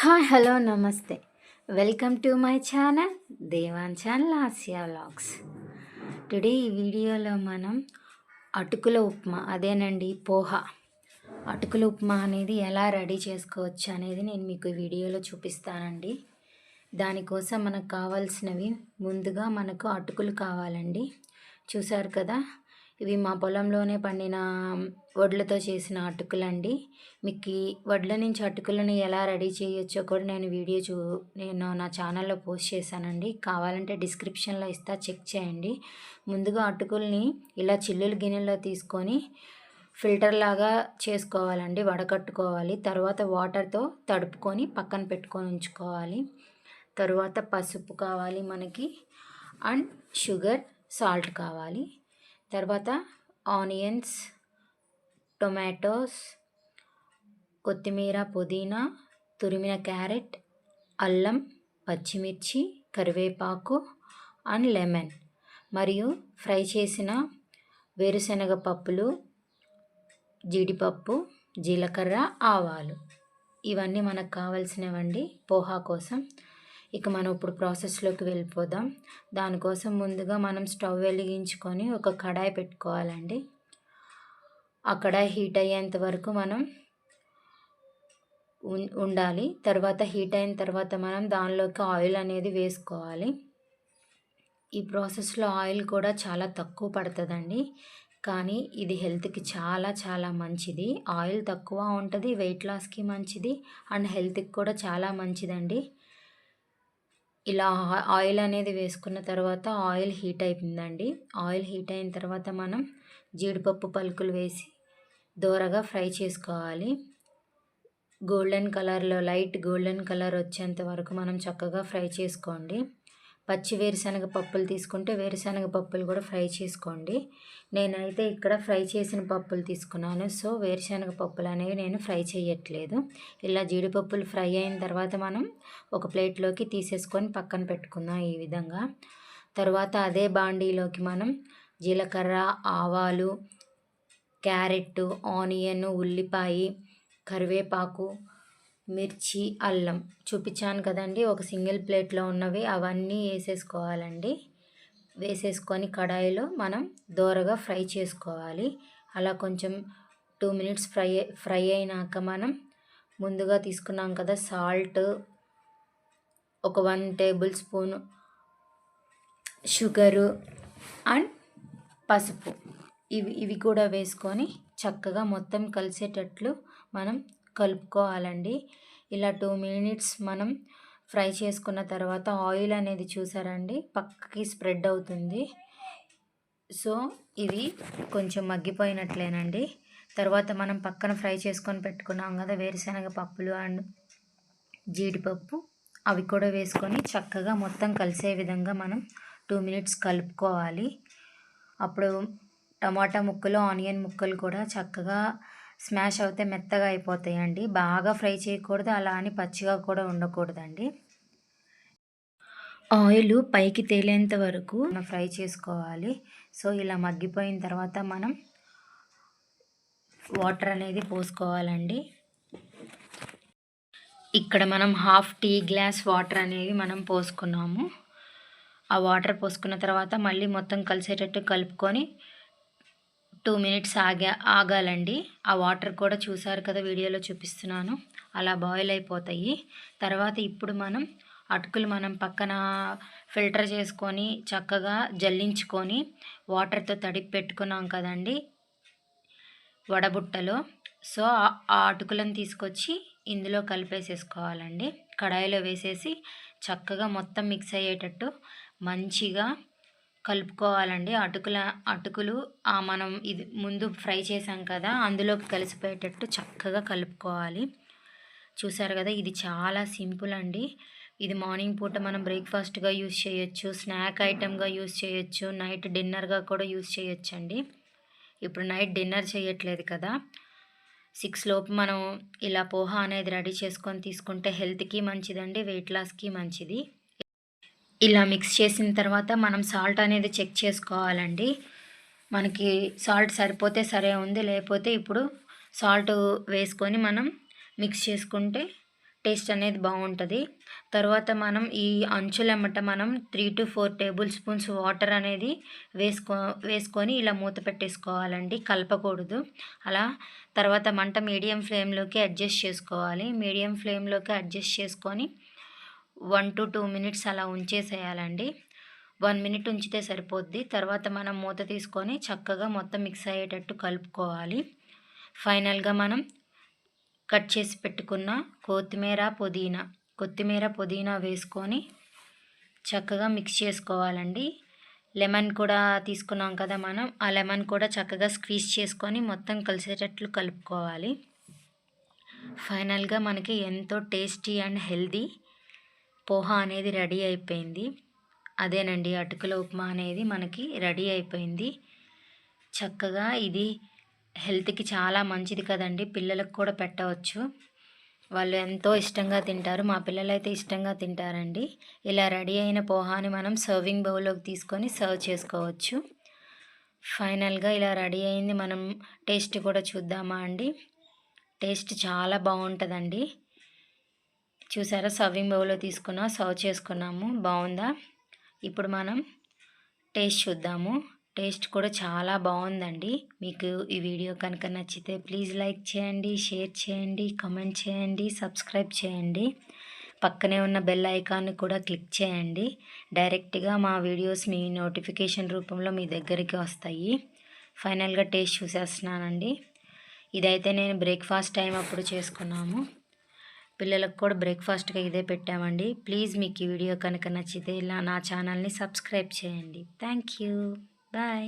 Hi hello నమస్తే. Welcome to my channel దేవాంచాన్ Lasya vlogs. Today ఈ వీడియోలో మనం అటుకుల ఉప్మా అదేనండి పోహ. అటుకుల ఉప్మా అనేది ఎలా రెడీ చేసుకోవచ్చు అనేది నేను మీకు వీడియోలో చూపిస్తానండి. దానికోసం మనకు కావాల్సినవి ముందుగా మనకు అటుకులు కావాలండి. చూసారు కదా ఇవి మా పొలంలోనే పండిన వడ్లతో చేసిన అటుకులండి. మీకు వడ్ల నుంచి అటుకులను ఎలా రెడీ చేయొచ్చో కూడా నేను వీడియో చూ నేను నా ఛానల్లో పోస్ట్ చేశానండి. కావాలంటే డిస్క్రిప్షన్లో ఇస్తా చెక్ చేయండి. ముందుగా అటుకుల్ని ఇలా చిల్లులు గిన్నెలో తీసుకొని ఫిల్టర్ లాగా చేసుకోవాలండి వడకట్టుకోవాలి. తర్వాత వాటర్తో తడుపుకొని పక్కన పెట్టుకొని ఉంచుకోవాలి. తరువాత పసుపు కావాలి మనకి అండ్ షుగర్ సాల్ట్ కావాలి. తర్వాత ఆనియన్స్ టొమాటోస్ కొత్తిమీర పుదీనా తురిమిన క్యారెట్ అల్లం పచ్చిమిర్చి కరివేపాకు అండ్ లెమన్. మరియు ఫ్రై చేసిన వేరుశనగ పప్పులు జీడిపప్పు జీలకర్ర ఆవాలు. ఇవన్నీ మనకు కావాల్సినవండి. పోహా కోసం ఇక మనం ఇప్పుడు ప్రాసెస్లోకి వెళ్ళిపోదాం. దానికోసం ముందుగా మనం స్టవ్ వెలిగించుకొని ఒక కడాయి పెట్టుకోవాలండి. ఆ కడాయి హీట్ అయ్యేంత వరకు మనం ఉండాలి. తర్వాత హీట్ అయిన తర్వాత మనం దానిలోకి ఆయిల్ అనేది వేసుకోవాలి. ఈ ప్రాసెస్లో ఆయిల్ కూడా చాలా తక్కువ పడుతుందండి. కానీ ఇది హెల్త్కి చాలా చాలా మంచిది. ఆయిల్ తక్కువ ఉంటుంది వెయిట్ లాస్కి మంచిది అండ్ హెల్త్కి కూడా చాలా మంచిదండి. ఇలా ఆయిల్ అనేది వేసుకున్న తర్వాత ఆయిల్ హీట్ అయిపోయిందండి. ఆయిల్ హీట్ అయిన తర్వాత మనం జీడిపప్పు పలుకులు వేసి దోరగా ఫ్రై చేసుకోవాలి. గోల్డెన్ కలర్లో లైట్ గోల్డెన్ కలర్ వచ్చేంత వరకు మనం చక్కగా ఫ్రై చేసుకోండి. పచ్చి వేరుశనగ పప్పులు తీసుకుంటే వేరుశనగ పప్పులు కూడా ఫ్రై చేసుకోండి. నేనైతే ఇక్కడ ఫ్రై చేసిన పప్పులు తీసుకున్నాను. సో వేరుశనగ పప్పులు అనేవి నేను ఫ్రై చేయట్లేదు. ఇలా జీడిపప్పులు ఫ్రై అయిన తర్వాత మనం ఒక ప్లేట్లోకి తీసేసుకొని పక్కన పెట్టుకుందాం ఈ విధంగా. తర్వాత అదే బాండీలోకి మనం జీలకర్ర ఆవాలు క్యారెట్ ఆనియన్ ఉల్లిపాయ కరివేపాకు మిర్చి అల్లం చూపించాను కదండి. ఒక సింగిల్ ప్లేట్లో ఉన్నవి అవన్నీ వేసేసుకోవాలండి. వేసేసుకొని కడాయిలో మనం దోరగా ఫ్రై చేసుకోవాలి. అలా కొంచెం టూ మినిట్స్ ఫ్రై ఫ్రై అయినాక మనం ముందుగా తీసుకున్నాం కదా సాల్ట్. ఒక one tablespoon sugar and పసుపు. ఇవి ఇవి కూడా వేసుకొని చక్కగా మొత్తం కలిసేటట్లు మనం కలుపుకోవాలండి. ఇలా టూ మినిట్స్ మనం ఫ్రై చేసుకున్న తర్వాత ఆయిల్ అనేది చూసారండి? పక్కకి స్ప్రెడ్ అవుతుంది. సో ఇది కొంచెం మగ్గిపోయినట్లేనండి. తర్వాత మనం పక్కన ఫ్రై చేసుకొని పెట్టుకున్నాం కదా వేరుశనగ పప్పులు అండ్ జీడిపప్పు. అవి కూడా వేసుకొని చక్కగా మొత్తం కలిసే విధంగా మనం టూ మినిట్స్ కలుపుకోవాలి. అప్పుడు టమాటా ముక్కలు ఆనియన్ ముక్కలు కూడా చక్కగా స్మాష్ అవుతే మెత్తగా అయిపోతాయండి. బాగా ఫ్రై చేయకూడదు అలా అని పచ్చిగా కూడా ఉండకూడదండి. ఆయిల్ పైకి తేలేంత వరకు మనం ఫ్రై చేసుకోవాలి. సో ఇలా మగ్గిపోయిన తర్వాత మనం వాటర్ అనేది పోసుకోవాలండి. ఇక్కడ మనం హాఫ్ టీ గ్లాస్ వాటర్ అనేది మనం పోసుకున్నాము. ఆ వాటర్ పోసుకున్న తర్వాత మళ్ళీ మొత్తం కలిసేటట్టు కలుపుకొని టూ మినిట్స్ ఆగా ఆగాలండి. ఆ వాటర్ కూడా చూసారు కదా వీడియోలో చూపిస్తున్నాను. అలా బాయిల్ అయిపోతాయి. తర్వాత ఇప్పుడు మనం అటుకులు మనం పక్కన ఫిల్టర్ చేసుకొని చక్కగా జల్లించుకొని వాటర్తో తడిపి పెట్టుకున్నాం కదండి వడబుట్టలో. సో ఆ అటుకులను తీసుకొచ్చి ఇందులో కలిపేసేసుకోవాలండి. కడాయిలో వేసేసి చక్కగా మొత్తం మిక్స్ అయ్యేటట్టు మంచిగా కలుపుకోవాలండి. అటుకుల అటుకులు మనం ఇది ముందు ఫ్రై చేసాం కదా అందులోకి కలిసిపోయేటట్టు చక్కగా కలుపుకోవాలి. చూసారు కదా ఇది చాలా సింపుల్ అండి. ఇది మార్నింగ్ పూట మనం బ్రేక్ఫాస్ట్గా యూస్ చేయొచ్చు స్నాక్ ఐటెంగా యూస్ చేయొచ్చు నైట్ డిన్నర్గా కూడా యూస్ చేయొచ్చు అండి ఇప్పుడు నైట్ డిన్నర్ చేయట్లేదు కదా. సిక్స్ లోపు మనం ఇలా పోహా అనేది రెడీ చేసుకొని తీసుకుంటే హెల్త్కి మంచిదండి వెయిట్ లాస్కి మంచిది. ఇలా మిక్స్ చేసిన తర్వాత మనం సాల్ట్ అనేది చెక్ చేసుకోవాలండి. మనకి సాల్ట్ సరిపోతే సరే ఉంది లేకపోతే ఇప్పుడు సాల్ట్ వేసుకొని మనం మిక్స్ చేసుకుంటే టేస్ట్ అనేది బాగుంటుంది. తర్వాత మనం ఈ అంచులమ్మట మనం three to four tablespoons water అనేది వేసుకో వేసుకొని ఇలా మూత పెట్టేసుకోవాలండి కలపకూడదు. అలా తర్వాత మంట మీడియం ఫ్లేమ్లోకి అడ్జస్ట్ చేసుకోవాలి. మీడియం ఫ్లేమ్లోకి అడ్జస్ట్ చేసుకొని వన్ టు టూ మినిట్స్ అలా ఉంచేసేయాలండి. వన్ మినిట్ ఉంచితే సరిపోద్ది. తర్వాత మనం మూత తీసుకొని చక్కగా మొత్తం మిక్స్ అయ్యేటట్టు కలుపుకోవాలి. ఫైనల్గా మనం కట్ చేసి పెట్టుకున్న కొత్తిమీర పుదీనా కొత్తిమీర పుదీనా వేసుకొని చక్కగా మిక్స్ చేసుకోవాలండి. లెమన్ కూడా తీసుకున్నాం కదా మనం. ఆ లెమన్ కూడా చక్కగా స్క్వీజ్ చేసుకొని మొత్తం కలిసేటట్లు కలుపుకోవాలి. ఫైనల్గా మనకి ఎంతో టేస్టీ అండ్ హెల్దీ పోహా అనేది రెడీ అయిపోయింది. అదేనండి అటుకుల ఉప్మా అనేది మనకి రెడీ అయిపోయింది. చక్కగా ఇది హెల్త్కి చాలా మంచిది కదండి పిల్లలకు కూడా పెట్టవచ్చు. వాళ్ళు ఎంతో ఇష్టంగా తింటారు మా పిల్లలు అయితే ఇష్టంగా తింటారండి. ఇలా రెడీ అయిన పోహాని మనం సర్వింగ్ బౌల్లోకి తీసుకొని సర్వ్ చేసుకోవచ్చు. ఫైనల్గా ఇలా రెడీ అయింది మనం టేస్ట్ కూడా చూద్దామా అండి? టేస్ట్ చాలా బాగుంటుందండి. చూసారా? సర్వింగ్ బౌల్లో తీసుకున్నా సర్వ్ చేసుకున్నాము. బాగుందా? ఇప్పుడు మనం టేస్ట్ చూద్దాము. టేస్ట్ కూడా చాలా బాగుందండి. మీకు ఈ వీడియో కనుక నచ్చితే ప్లీజ్ లైక్ చేయండి షేర్ చేయండి కమెంట్ చేయండి సబ్స్క్రైబ్ చేయండి. పక్కనే ఉన్న బెల్ ఐకాన్ని కూడా క్లిక్ చేయండి. డైరెక్ట్గా మా వీడియోస్ మీ నోటిఫికేషన్ రూపంలో మీ దగ్గరికి వస్తాయి. ఫైనల్గా టేస్ట్ చూసేస్తున్నానండి. ఇదైతే నేను బ్రేక్ఫాస్ట్ టైం అప్పుడు చేసుకున్నాము. పిల్లలకు కూడా బ్రేక్ఫాస్ట్గా ఇదే పెట్టామండి. ప్లీజ్ మీకు ఈ వీడియో కనుక నచ్చితే ఇలా నా ఛానల్ని సబ్స్క్రైబ్ చేయండి. Thank you bye.